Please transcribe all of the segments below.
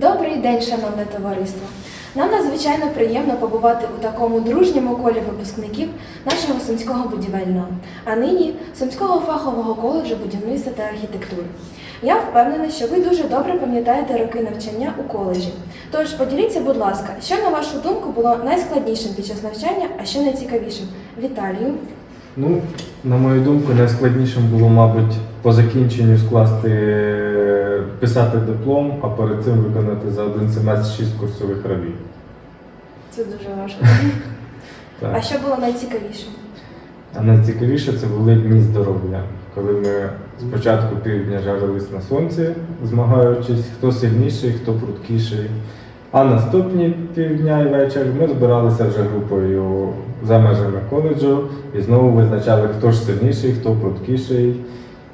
Добрий день, шановне товариство! Нам надзвичайно приємно побувати у такому дружньому колі випускників нашого Сумського будівельного, а нині Сумського фахового коледжу будівництва та архітектури. Я впевнена, що ви дуже добре пам'ятаєте роки навчання у коледжі. Тож поділіться, будь ласка, що на вашу думку було найскладнішим під час навчання, а що найцікавішим? Віталію. Ну, на мою думку, найскладнішим було, мабуть, по закінченню скласти, е, писати диплом, а перед цим виконати за один семестр шість курсових робіт. Це дуже важко. Так. А що було найцікавішим? А найцікавіше це були дні здоров'я, коли ми спочатку півдня жарились на сонці, змагаючись, хто сильніший, хто пруткіший. А наступні півдня і вечір ми збиралися вже групою за межами коледжу і знову визначали, хто ж сильніший, хто пруткіший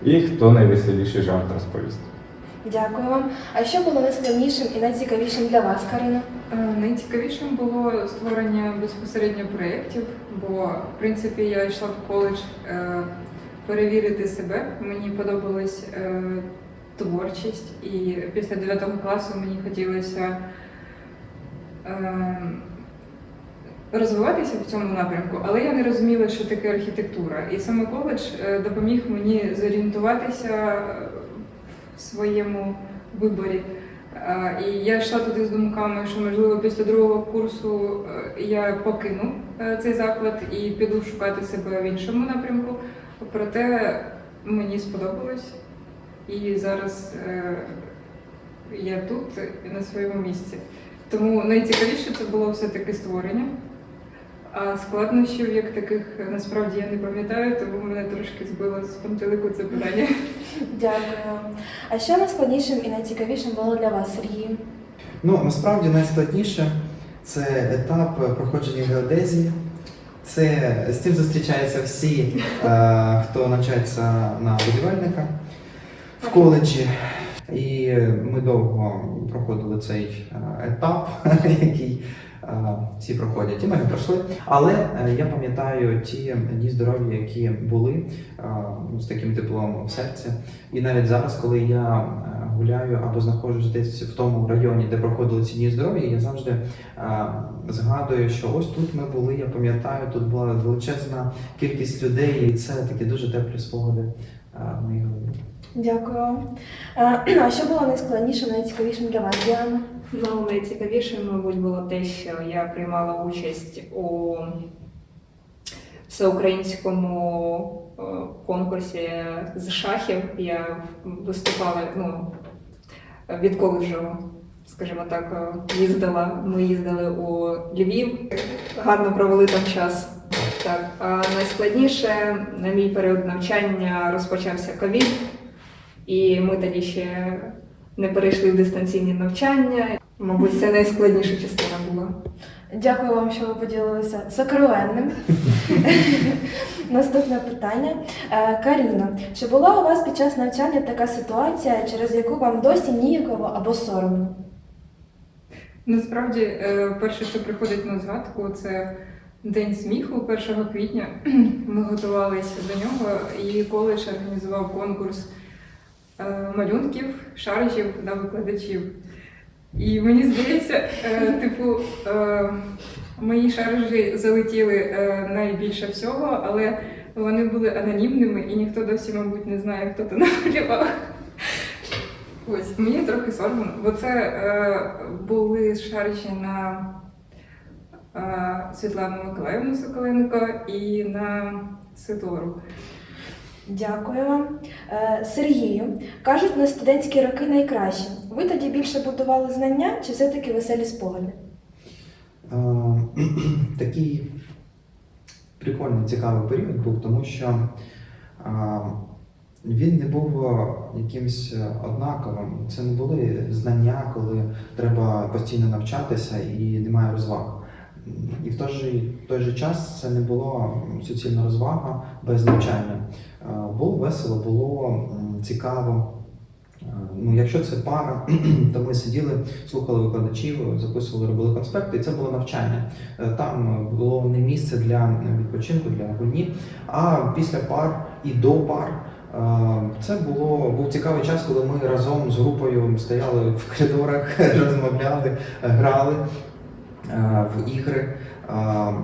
і хто найвеселіший жарт розповість. Дякую вам. А що було найскладнішим і найцікавішим для вас, Карина? Е, Найцікавішим було створення безпосередньо проєктів, бо в принципі я йшла в коледж е, перевірити себе. Мені подобалась е, творчість, і після 9 класу мені хотілося розвиватися в цьому напрямку, але я не розуміла, що таке архітектура. І саме коледж допоміг мені зорієнтуватися своєму виборі. Е, І я йшла туди з думками, що можливо після другого курсу е, я покину е, цей заклад і піду шукати себе в іншому напрямку. Проте мені сподобалось, і зараз я тут на своєму місці. Тому найцікавіше це було все-таки створення. А складнощів як таких насправді я не пам'ятаю, тому мене трошки збило з пантелику це питання. Дякую. А що найскладнішим і найцікавішим було для вас, Сергію? Ну, насправді найскладніше це етап проходження геодезії. Це з цим зустрічаються всі, е, хто навчається на будівельника в коледжі. І ми довго проходили цей е, етап, який е, всі проходять, і ми не пройшли. Але е, я пам'ятаю ті дні здоров'я, які були з таким теплом в серці. І навіть зараз, коли я гуляю або знаходжусь десь в тому районі, де проходили ці дні здоров'я, я завжди е, згадую, що ось тут ми були. Я пам'ятаю, тут була величезна кількість людей, і це такі дуже теплі спогади е, в моїй голові. Дякую. А що було найскладнішим, найцікавішим для вас, Діана? Ну, найцікавіше, мабуть, було те, що я приймала участь у всеукраїнському е, конкурсі з шахів. Я виступала ну, від коледжу, скажімо так, е, їздила. Ми їздили у Львів, гарно провели там час. Так, а найскладніше на мій період навчання розпочався ковід, і ми тоді ще не перейшли в дистанційні навчання. Мабуть, це найскладніша частина була. Дякую вам, що ви поділилися сокровенним. Наступне питання. Е, Каріно, чи була у вас під час навчання така ситуація, через яку вам досі ніяково або соромно? Насправді, е, перше, що приходить на згадку, це День сміху 1 квітня. Ми готувалися до нього, і коледж організував конкурс е, малюнків, шаржів на викладачів. І мені здається, е, типу, е, мої шаржі залетіли е, найбільше всього, але вони були анонімними, і ніхто досі, мабуть, не знає, хто то намалював. Ось мені трохи соромно, бо це е, були шаржі на е, Світлану Миколаївну Соколенко і на Сидору. Дякую вам. Е, Сергію, кажуть, на студентські роки найкращі. Ви тоді більше будували знання чи все-таки веселі спогади? Е, Такий прикольний, цікавий період був, тому що е, він не був е, якимось е, однаковим. Це не були знання, коли треба постійно навчатися і немає розваг. І в той же, той же час це не було суцільна розвага без навчання. Було весело, було цікаво. Ну, якщо це пара, то ми сиділи, слухали викладачів, записували, робили конспекти, і це було навчання. Е, Там було не місце для відпочинку, для гульні. А після пар і до пар Це було був цікавий час, коли ми разом з групою стояли в коридорах, розмовляли, грали в ігри. Е,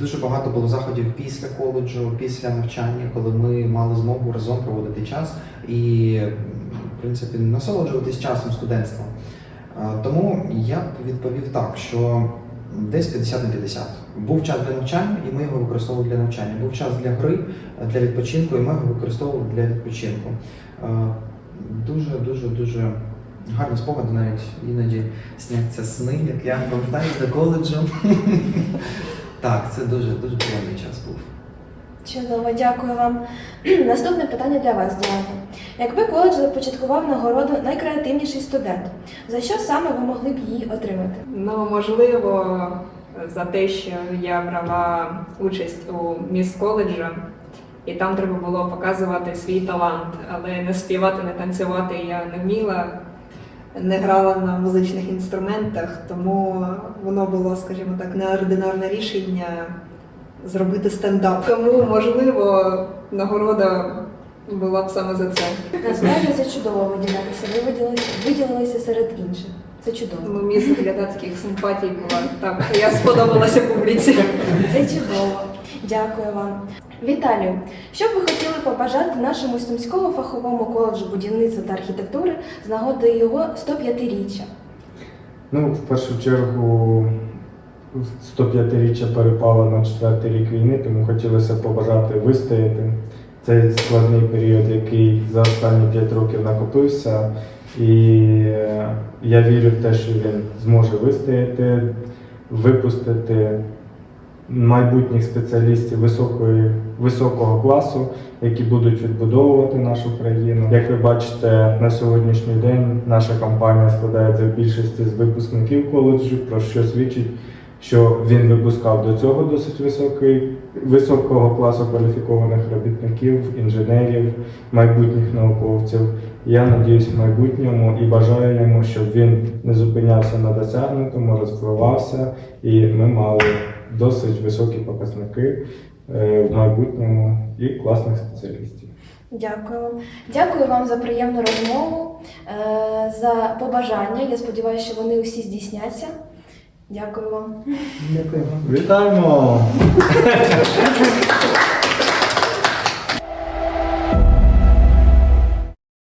Дуже багато було заходів після коледжу, після навчання, коли ми мали змогу разом проводити час і, в принципі, насолоджуватись часом студентства. Е, Тому я б відповів так, що десь 50 на 50. Був час для навчання, і ми його використовували для навчання. Був час для гри, е, для відпочинку, і ми його використовували для відпочинку. Е, Дуже, дуже, дуже гарні спогади, навіть іноді сняться сни, як я повертаюся до коледжу. Так, це дуже дуже приємний час був. Чудово, дякую вам. Наступне питання для вас, Діана. Якби коледж започаткував нагороду найкреативніший студент, за що саме ви могли б її отримати? Ну, можливо, за те, що я брала участь у міс коледжу, і там треба було показувати свій талант, але не співати, не танцювати я не вміла, не грала на музичних інструментах, тому воно було, скажімо так, неординарне рішення зробити стендап. Тому, можливо, нагорода була б саме за це. Насправді це чудово виділятися. Ви виділилися, виділилися серед інших. Це чудово. Ну, місце глядацьких симпатій була. Так, я сподобалася публіці. Це чудово. Дякую вам. Віталію, що б ви хотіли побажати нашому Сумському фаховому коледжу будівництва та архітектури з нагоди його 105-річчя? Ну, в першу чергу, 105-річчя перепало на четвертий рік війни, тому хотілося побажати вистояти цей складний період, який за останні 5 років накопився. І е, я вірю в те, що він зможе вистояти, випустити майбутніх спеціалістів високої, високого класу, які будуть відбудовувати нашу країну. Як ви бачите, на сьогоднішній день наша компанія складається в більшості з випускників коледжу, про що свідчить, що він випускав до цього досить високий, високого класу кваліфікованих робітників, інженерів, майбутніх науковців. Я надіюсь в майбутньому і бажаю йому, щоб він не зупинявся на досягнутому, розвивався, і ми мали досить високі показники е, в майбутньому і класних спеціалістів. Дякую. Дякую вам за приємну розмову, е, за побажання. Я сподіваюся, що вони усі здійсняться. Дякую вам. Дякую. Вітаємо!